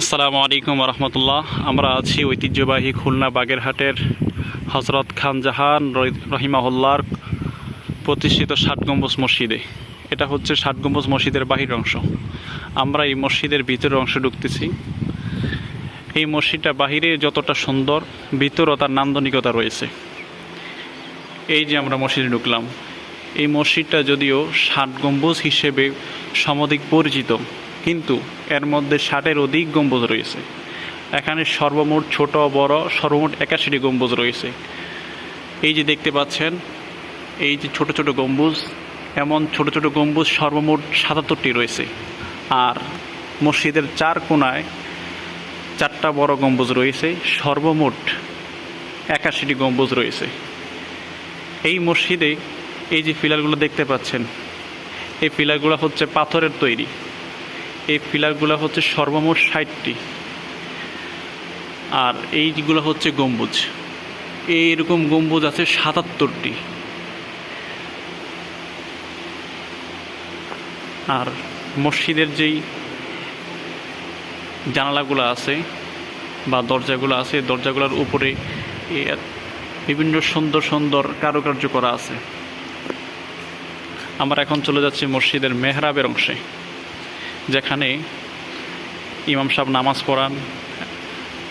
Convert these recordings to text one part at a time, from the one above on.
আসসালামু আলাইকুম রহমতুল্লাহ আমরা আছি ঐতিহ্যবাহী খুলনা বাগেরহাটের হজরত খান জাহান রহিমাহুল্লার প্রতিষ্ঠিত ষাট গম্বুজ মসজিদে। এটা হচ্ছে ষাট গম্বুজ মসজিদের বাহির অংশ। আমরা এই মসজিদের ভিতরের অংশ ঢুকতেছি। এই মসজিদটা বাহিরে যতটা সুন্দর ভিতরও তার নান্দনিকতা রয়েছে। এই যে আমরা মসজিদে ঢুকলাম, এই মসজিদটা যদিও ষাট গম্বুজ হিসেবে সমধিক পরিচিত কিন্তু এর মধ্যে ষাটের অধিক গম্বুজ রয়েছে। এখানে সর্বমোট ছোট, বড়, সর্বমোট একাশিটি গম্বুজ রয়েছে। এই যে দেখতে পাচ্ছেন, এই যে ছোট ছোট গম্বুজ, এমন ছোট ছোট গম্বুজ সর্বমোট সাতাত্তরটি রয়েছে। আর মসজিদের চার কোনায় চারটা বড় গম্বুজ রয়েছে, সর্বমোট একাশিটি গম্বুজ রয়েছে। এই মসজিদে এই যে পিলারগুলো দেখতে পাচ্ছেন, এই পিলারগুলো হচ্ছে পাথরের তৈরি। এই পিলারগুলো হচ্ছে সর্বমোট ষাটটি। আর এইগুলো হচ্ছে গম্বুজ। এইরকম গম্বুজ আছে সাতাত্তরটি। আর মসজিদের যেই জানালাগুলো আছে বা দরজাগুলো আছে দরজাগুলোর উপরে বিভিন্ন সুন্দর সুন্দর কারুকার্য করা আছে। আমরা এখন চলে যাচ্ছি মসজিদের মেহরাবের অংশে। যেখানে ইমাম সাহেব নামাজ পড়ান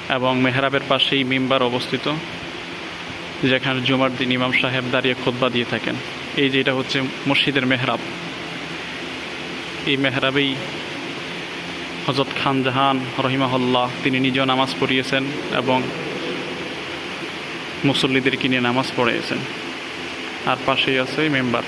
এবং মেহরাবের পাশেই মিম্বার অবস্থিত, যেখানে জুমার দিন ইমাম সাহেব দাঁড়িয়ে খোদবা দিয়ে থাকেন। এই যে এটা হচ্ছে মসজিদের মেহরাব। এই মেহরাবেই হজরত খান জাহান রহিমাহুল্লাহ, তিনি নিজেও নামাজ পড়িয়েছেন এবং মুসল্লিদেরকে নিয়ে নামাজ পড়িয়েছেন আর পাশেই আছে মেম্বার।